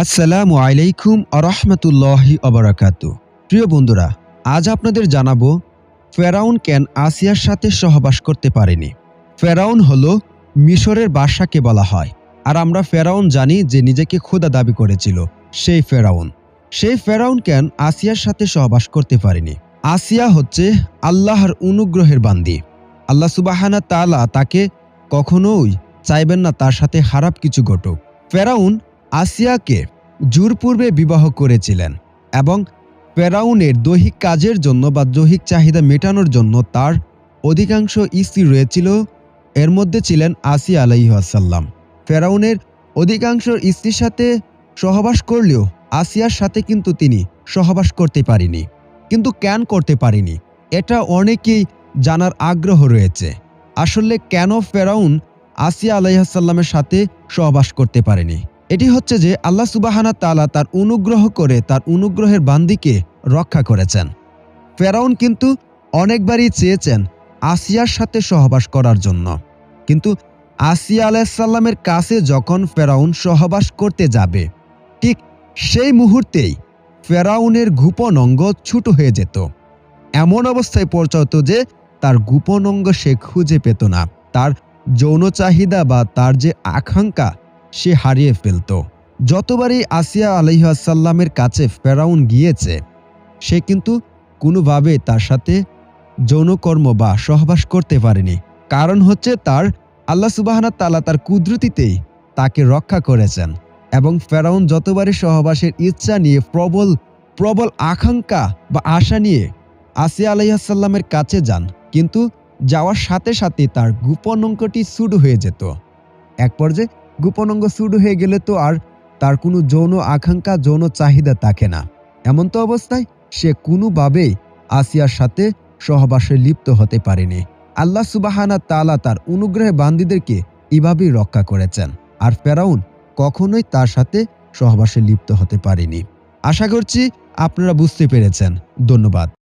আসসালামু আলাইকুম আরহামতুল্লাহি অবরাকাত প্রিয় বন্ধুরা, আজ আপনাদের জানাব, ফেরাউন কেন আসিয়ার সাথে সহবাস করতে পারেনি? ফেরাউন হল মিশরের বাদশাকে বলা হয়। আর আমরা ফেরাউন জানি যে নিজেকে খোদা দাবি করেছিল, সেই ফেরাউন। সেই ফেরাউন কেন আসিয়ার সাথে সহবাস করতে পারেনি? আসিয়া হচ্ছে আল্লাহর অনুগ্রহের বান্দি। আল্লাহ সুবাহানা তালা তাকে কখনোই চাইবেন না তার সাথে খারাপ কিছু ঘটুক। ফেরাউন আসিয়াকে জোরপূর্বে বিবাহ করেছিলেন এবং ফেরাউনের দৈহিক কাজের জন্য বা দৈহিক চাহিদা মেটানোর জন্য তার অধিকাংশ স্ত্রী রয়েছিল। এর মধ্যে ছিলেন আসিয়া আলাইহাসাল্লাম ফেরাউনের অধিকাংশ স্ত্রীর সাথে সহবাস করলেও আসিয়ার সাথে কিন্তু তিনি সহবাস করতে পারেনি, কিন্তু কেন করতে পারেনি, এটা অনেকেই জানার আগ্রহ রয়েছে। আসলে কেন ফেরাউন আসিয়া আলাইহাসাল্লামের সাথে সহবাস করতে পারেনি? এটি হচ্ছে যে আল্লাহ সুবাহানা তালা তার অনুগ্রহ করে তার অনুগ্রহের বান্দিকে রক্ষা করেছেন। ফেরাউন কিন্তু অনেকবারই চেয়েছেন আসিয়ার সাথে সহবাস করার জন্য। কিন্তু আসিয়া আলাইসাল্লামের কাছে যখন ফেরাউন সহবাস করতে যাবে, ঠিক সেই মুহূর্তেই ফেরাউনের গোপন অঙ্গ ছুট হয়ে যেত। এমন অবস্থায় পৌঁছাতো যে তার গোপন অঙ্গ সে খুঁজে পেত না। তার যৌন চাহিদা বা তার যে আকাঙ্ক্ষা সে হারিয়ে ফেলত। যতবারই আসিয়া আলহাসাল্লামের কাছে ফেরাউন গিয়েছে, সে কিন্তু কোনোভাবে তার সাথে যৌনকর্ম বা সহবাস করতে পারেনি। কারণ হচ্ছে তার আল্লাহ সুবাহানা তালা তার কুদরতিতেই তাকে রক্ষা করেছেন এবং ফেরাউন যতবারই সহবাসের ইচ্ছা নিয়ে প্রবল প্রবল আকাঙ্ক্ষা বা আশা নিয়ে আসিয়া আলাইহাসাল্লামের কাছে যান, কিন্তু যাওয়ার সাথে সাথে তার গোপন অঙ্কটি সুড হয়ে যেত। এক পর্যায়ে গোপন অঙ্গ হয়ে গেলে তো আর তার কোনো যৌন আকাঙ্ক্ষা, যৌন চাহিদা থাকে না। এমন তো অবস্থায় সে কোনোভাবেই আসিয়ার সাথে সহবাসে লিপ্ত হতে পারেনি। আল্লাহ সুবাহানা তালা তার অনুগ্রহে বান্দিদেরকে এভাবেই রক্ষা করেছেন আর ফেরাউন কখনোই তার সাথে সহবাসে লিপ্ত হতে পারেনি। আশা করছি আপনারা বুঝতে পেরেছেন। ধন্যবাদ।